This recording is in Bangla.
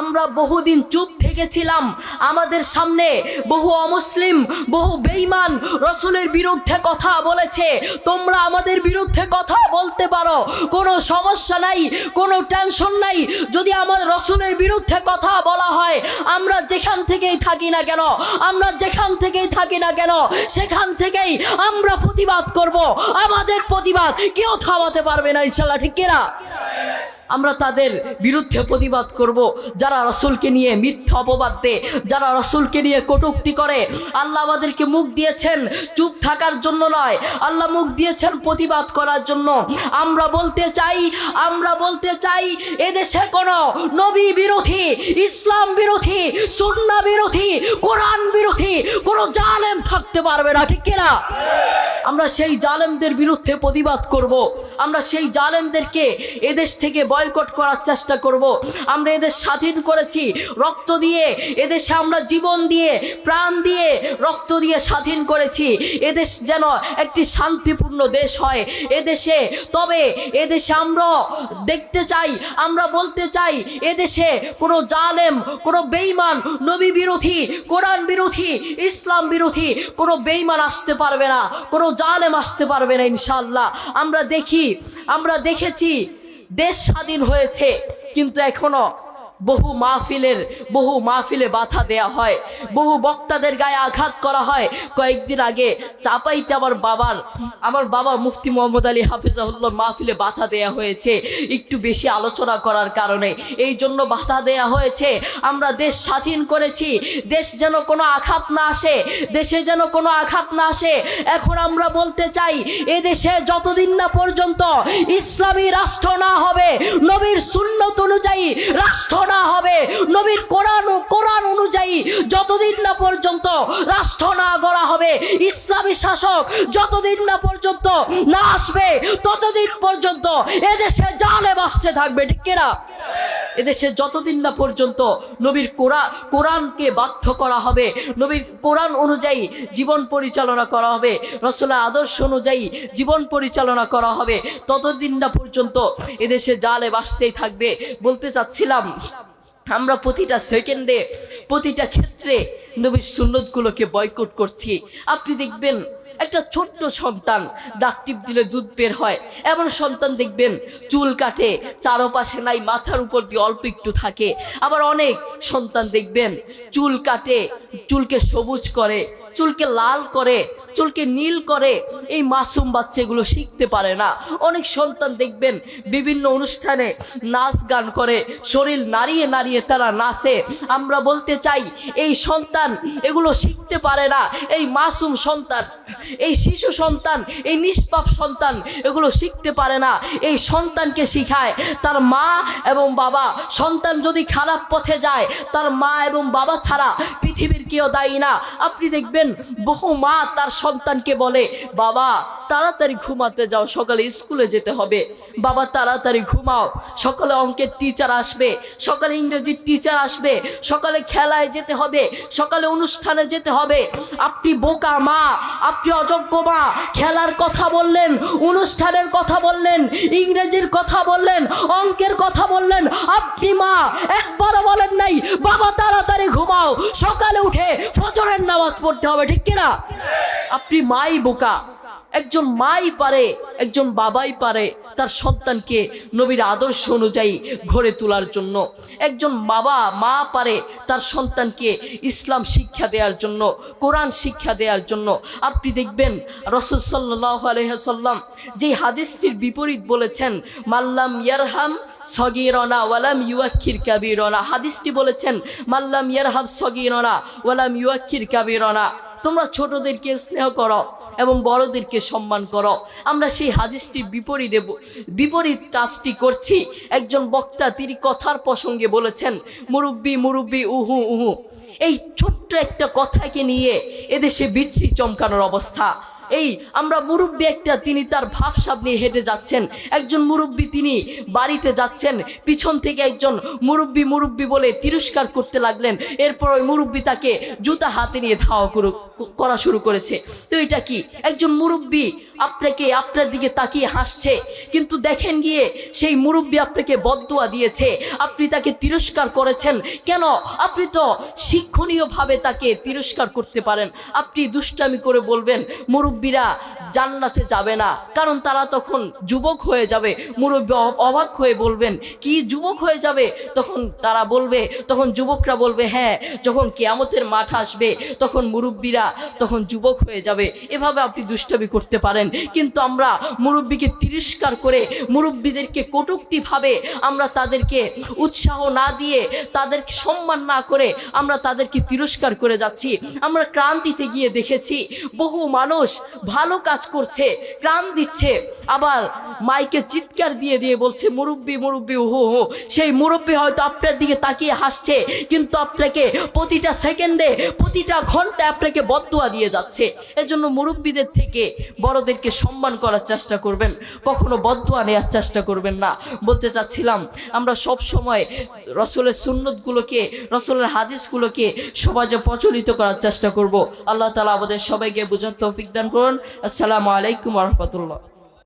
আমরা বহুদিন চুপ থেকেছিলাম। আমাদের সামনে বহু অমুসলিম, বহু বেঈমান রসুলের বিরুদ্ধে কথা বলেছে। তোমরা আমাদের বিরুদ্ধে কথা বলতে পারো। কোনো সমস্যা নাই, কোনো টেনশন নাই। যদি আমার রসুলের বিরুদ্ধে কথা বলা হয়, আমরা যেখান থেকেই থাকি না কেন, আমরা যেখান থেকেই থাকি না কেন, সেখান থেকেই আমরা প্রতিবাদ করব। আমাদের প্রতিবাদ কেউ থামাতে পারবে না ইনশাল্লাহ ঠিক কিনা? আমরা তাদের বিরুদ্ধে প্রতিবাদ করব। যারা রসুলকে নিয়ে মিথ্যা অপবাদ দেয়, যারা রসুলকে নিয়ে কটুক্তি করে, আল্লাহ আমাদেরকে মুখ দিয়েছেন চুপ থাকার জন্য নয়। আল্লাহ মুখ দিয়েছেন প্রতিবাদ করার জন্য। আমরা বলতে চাই, আমরা বলতে চাই, এদেশে কোনো নবী বিরোধী, ইসলাম বিরোধী, সুন্না বিরোধী, কোরআন বিরোধী কোনো জালেম থাকতে পারবে না, ঠিক কিনা? আমরা সেই জালেমদের বিরুদ্ধে প্রতিবাদ করব। আমরা সেই জালেমদেরকে এদেশ থেকে বয়কট করার চেষ্টা করব। আমরা এদের স্বাধীন করেছি। রক্ত দিয়ে এদেশে আমরা জীবন দিয়ে, প্রাণ দিয়ে রক্ত দিয়ে স্বাধীন করেছি। এদেশ যেন একটি শান্তিপূর্ণ দেশ হয়। এদেশে, তবে এদেশে আমরা দেখতে চাই, আমরা বলতে চাই, এদেশে কোনো জালেম, কোনো বেইমান নবী বিরোধী, কোরআন বিরোধী, ইসলাম বিরোধী কোনো বেইমান আসতে পারবে না, কোনো জালেম আসতে পারবে না ইনশাল্লাহ আমরা দেখি, আমরা দেখেছি দেশ স্বাধীন হয়েছে কিন্তু এখনও বহু মাহফিলের, বহু মাহফিলে বাধা দেয়া হয়। বহু বক্তাদের গায়ে আঘাত করা হয়। কয়েকদিন আগে চাপাইতে আমার বাবার, আমার বাবা মুফতি মোহাম্মদ আলী হাফিজাহুল্লাহ মাহফিলে বাধা দেয়া হয়েছে। একটু বেশি আলোচনা করার কারণে। এই জন্য বাধা দেয়া হয়েছে। আমরা দেশ স্বাধীন করেছি। দেশ যেন কোনো আঘাত না আসে। দেশে যেন কোনো আঘাত না আসে। এখন আমরা বলতে চাই এদেশে যতদিন না পর্যন্ত ইসলামী রাষ্ট্র না হবে, নবীর সুন্নত অনুযায়ী রাষ্ট্র না হবে। নবীর কোরআন কোরআন অনুযায়ী যতদিন না পর্যন্ত রাষ্ট্র না গড়া হবে, ইসলামী শাসক যতদিন না পর্যন্ত না আসবে, ততদিন পর্যন্ত এদেশে জালে বাসতে থাকবে। ঠিক কিনা? এদেশে যতদিন না পর্যন্ত নবীর কোরআন কোরআনকে বাধ্য করা হবে, নবীর কোরআন অনুযায়ী জীবন পরিচালনা করা হবে রসলা আদর্শ অনুযায়ী জীবন পরিচালনা করা হবে, ততদিন না পর্যন্ত এদেশে জালে বাসতেই থাকবে। বলতে চাচ্ছিলাম, আমরা প্রতিটা সেকেন্ডে, প্রতিটা ক্ষেত্রে নবীর সুন্নতগুলোকে বয়কট করছি। আপনি দেখবেন একটা ছোট্ট সন্তান ডাক টিপ দিলে দুধ বের হয়। এমন সন্তান দেখবেন, চুল কাটে, চারোপাশে নাই, মাথার উপর দিয়ে অল্প একটু থাকে। আবার অনেক সন্তান দেখবেন, চুল কাটে, চুলকে সবুজ করে চুলকে লাল করে, চুলকে নীল করে এই মাসুম বাচ্চাগুলো শিখতে পারে না। অনেক সন্তান দেখবেন বিভিন্ন অনুষ্ঠানে নাচ গান করে, শরীর নাড়িয়ে নাড়িয়ে তারা নাচে। আমরা বলতে চাই, এই সন্তান এগুলো শিখতে পারে না। এই মাসুম সন্তান, এই শিশু সন্তান, এই নিষ্পাপ সন্তান এগুলো শিখতে পারে না। এই সন্তানকে শিখায় তার মা এবং বাবা। সন্তান যদি খারাপ পথে যায়, তার মা এবং বাবা ছাড়া পৃথিবীর কেউ দায়ী না। আপনি দেখবেন বহু মা তার সন্তানকে বলে বাবা তাড়াতাড়ি ঘুমাতে যাও, সকালে স্কুলে যেতে হবে। বাবা, তাড়াতাড়ি ঘুমাও। সকালে অঙ্কের টিচার আসবে, সকালে ইংরেজির টিচার আসবে, সকালে খেলায় যেতে হবে, সকালে অনুষ্ঠানে যেতে হবে। আপনি বোকা মা, আপনি অযোগ্য মা, খেলার কথা বললেন, অনুষ্ঠানের কথা বললেন, ইংরেজির কথা বললেন, অঙ্কের কথা বললেন, আপনি মা, একবারও বলেন নাই, বাবা, তাড়াতাড়ি ঘুমাও। সকালে উঠে ফজরের নামাজ পড়তে হবে, ঠিক কিনা? আপনি মাই বোকা। একজন মাই পারে, একজন বাবাই পারে, তার সন্তানকে নবীর আদর্শ অনুযায়ী গড়ে তোলার জন্য। একজন বাবা, মা পারে, তার সন্তানকে ইসলাম শিক্ষা দেওয়ার জন্য, কোরআন শিক্ষা দেওয়ার জন্য। আপনি দেখবেন রসদ সাল্লাহ আলহাম যে হাদিসটির বিপরীত বলেছেন মাল্লাম ইয়ারহাম সগিরনা ওয়ালাম ইউয়াক্ষির কাবিরনা। হাদিসটি বলেছেন মাল্লাম ইয়ারহাম সগিরনা ওয়ালাম ইউয়াক্ষির কাবিরনা। তোমরা ছোটদেরকে স্নেহ করো এবং বড়দেরকে সম্মান করো। আমরা সেই হাদিসটি বিপরীতে বিপরীত কাজটি করছি। একজন বক্তা তিনি কথার প্রসঙ্গে বলেছেন, মুরব্বি মুরব্বি, উহু উহু। এই ছোট্ট একটা কথাকে নিয়ে এদেশে বিচ্ছি চমকানোর অবস্থা। এই, আমরা মুরব্বী একটা, তিনি তার ভাবসাব নিয়ে হেঁটে যাচ্ছেন। একজন মুরব্বী তিনি বাড়িতে যাচ্ছেন। পিছন থেকে একজন মুরব্বী মুরব্বী বলে তিরস্কার করতে লাগলেন। এরপর ওই মুরব্বী তাকে জুতা হাতে নিয়ে ধাওয়া করু করা শুরু করেছে। তো এটা কি? একজন মুরব্বী আপনাকে আপনার দিকে তাকিয়ে হাসছে। কিন্তু দেখেন গিয়ে সেই মুরব্বী আপনাকে বদুয়া দিয়েছে। আপনি তাকে তিরস্কার করেছেন। কেন? আপনি তো শিক্ষণীয়ভাবে তাকে তিরস্কার করতে পারেন। আপনি দুষ্টামি করে বলবেন, মুরব্বীরা জান্নাতে যাবে না। কারণ তারা তখন যুবক হয়ে যাবে। মুরব্বী অবাক হয়ে বলবেন, কি যুবক হয়ে যাবে? তখন তারা বলবে, তখন যুবকরা বলবে হ্যাঁ যখন কেয়ামতের মাঠ আসবে, তখন মুরব্বীরা তখন যুবক হয়ে যাবে। এভাবে আপনি দুষ্টামি করতে পারেন। কিন্তু আমরা মুরব্বীকে তিরস্কার করে মুরব্বীদেরকে কটুক্তিভাবে আমরা তাদেরকে উৎসাহ না দিয়ে, তাদেরকে সম্মান না করে আমরা তাদেরকে তিরস্কার করে যাচ্ছি। আমরা ক্রান্তিতে গিয়ে দেখেছি, বহু মানুষ ভালো কাজ করছে ক্রান দিচ্ছে, আবার মাইকে চিৎকার দিয়ে দিয়ে বলছে, মুরব্বী মুরব্বী হো হো সেই মুরব্বী হয়তো আপনার দিকে তাকিয়ে হাসছে, কিন্তু আপনাকে প্রতিটা সেকেন্ডে, প্রতিটা ঘণ্টা আপনাকে বদুয়া দিয়ে যাচ্ছে। এজন্য মুরব্বীদের থেকে বড়দেরকে সম্মান করার চেষ্টা করবেন, কখনো বদুয়া নেওয়ার চেষ্টা করবেন না। বলতে চাচ্ছিলাম, আমরা সব সময় রসলের সুন্নতগুলোকে, রসলের হাদিসগুলোকে সমাজে প্রচলিত করার চেষ্টা করব। আল্লাহ তালা আমাদের সবাইকে বুঝার তৌফিক দান করুন। আসসালামু আলাইকুম রহমতুল্লাহ।